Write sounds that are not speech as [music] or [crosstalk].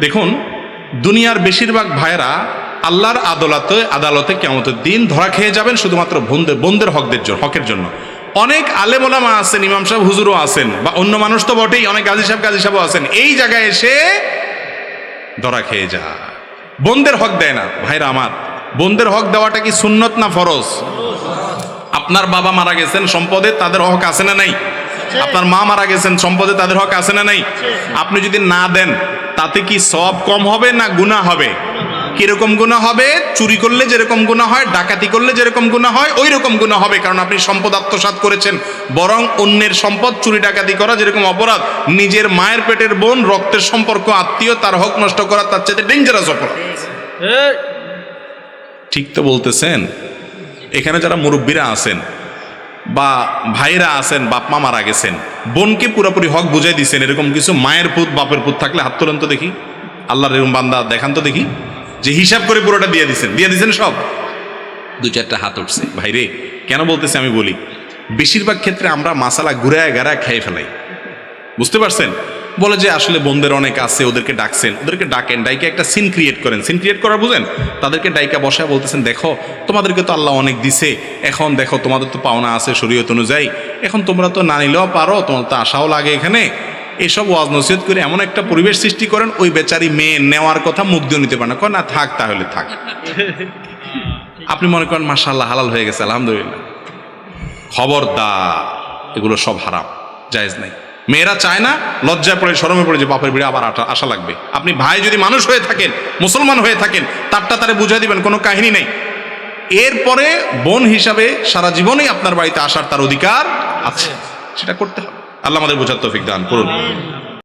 দেখুন দুনিয়ার বেশিরভাগ ভাইয়েরা আল্লাহর আদালতে আদালতে কেমতের দিন ধরা খেয়ে যাবেন শুধুমাত্র বোনদের বন্ধের হকদের জন্য হকের জন্য। অনেক আলেমোলামা আছেন ইমাম সাহেব হুজুরও আছেন বা অন্য মানুষ তো বটেই অনেক গাজী সাহেব গাজী সাহেবও আছেন। এই জায়গায় এসে ধরা খেয়ে যা। বন্ধের হক দেয় না ভাইরা আমার। বন্ধের হক দেওয়াটা কি সুন্নত না ফরজ? আপনার বাবা মারা গেছেন সম্পদে তাদের হক আছে না নাই? আপনার মা মারা গেছেন সম্পদে তাদের হক আছে না নাই? আপনি যদি না দেন তাতে কি সব কম হবে না গুণা হবে? কীরকম গুণা হবে? চুরি করলে যেরকম গুণা হয় ডাকাতি করলে যেরকম গুণা হয় ওই রকম গুণা হবে। কারণ আপনি সম্পদ আত্মসাৎ করেছেন। বরং অন্যের সম্পদ চুরি ডাকাতি করা যেরকম অপরাধ নিজের মায়ের পেটের বোন রক্তের সম্পর্ক আত্মীয় তার হক নষ্ট করা তার চেয়ে ডেঞ্জারাস অপরাধ। ঠিক তো বলতেছেন? এখানে যারা মুরব্বীরা আছেন বা ভাইরা আছেন, বাপ মা মারা গেছেন, বোনকে পুরোপুরি হক বুঝাই দিচ্ছেন এরকম কিছু মায়ের পুত, বাপের পুত থাকলে হাত তোলেন তো দেখি। আল্লাহর এরকম বান্দা দেখান তো দেখি। যে হিসাব করে পুরোটা দিয়ে দিছেন দিয়ে দিছেন সব। দু চারটা হাত উঠছে। ভাইরে, কেন বলতেছে আমি বলি? বেশিরভাগ ক্ষেত্রে আমরা মাসালা ঘুরায় গেড়া খেয়ে ফেলাই। বুঝতে পারছেন? বলে যে আসলে বোনদের অনেক আছে ওদেরকে ডাকছেন। ওদেরকে ডাকেন ডাইকে একটা সিন ক্রিয়েট করেন। সিন ক্রিয়েট করা বুঝেন? তাদেরকে ডাইকা বসায় বলতেছেন দেখো তোমাদেরকে তো আল্লাহ অনেক দিছে। এখন দেখো তোমাদের তো পাওনা আছে শরীয়ত অনুযায়ী। এখন তোমরা তো না নিলেও পারো তোমার তো আশাও লাগে এখানে। এসব ওয়াজ নসিহত করে এমন একটা পরিবেশ সৃষ্টি করেন ওই বেচারি মেয়ে নেওয়ার কথা মুখ দিয়ে নিতে পারে না। না থাক তাহলে থাক। [laughs] আপনি মনে করেন মাশাল্লাহ হালাল হয়ে গেছে আলহামদুলিল্লাহ। খবরদার এগুলো সব হারাম জায়েজ নাই। মেয়েরা চায় না লজ্জায় পড়ে সরমে পড়ে যে বাপের বিড়ে আবার আসা লাগবে। আপনি ভাই যদি মানুষ হয়ে থাকেন, মুসলমান হয়ে থাকেন, তারটা তারে বুঝাই দিবেন, কোনো কাহিনী নেই। এরপরে বোন হিসাবে সারা জীবনেই আপনার বাড়িতে আসার তার অধিকার আছে। সেটা করতে হবে। আল্লাহ আমাদের বোঝার তৌফিক দান করুন।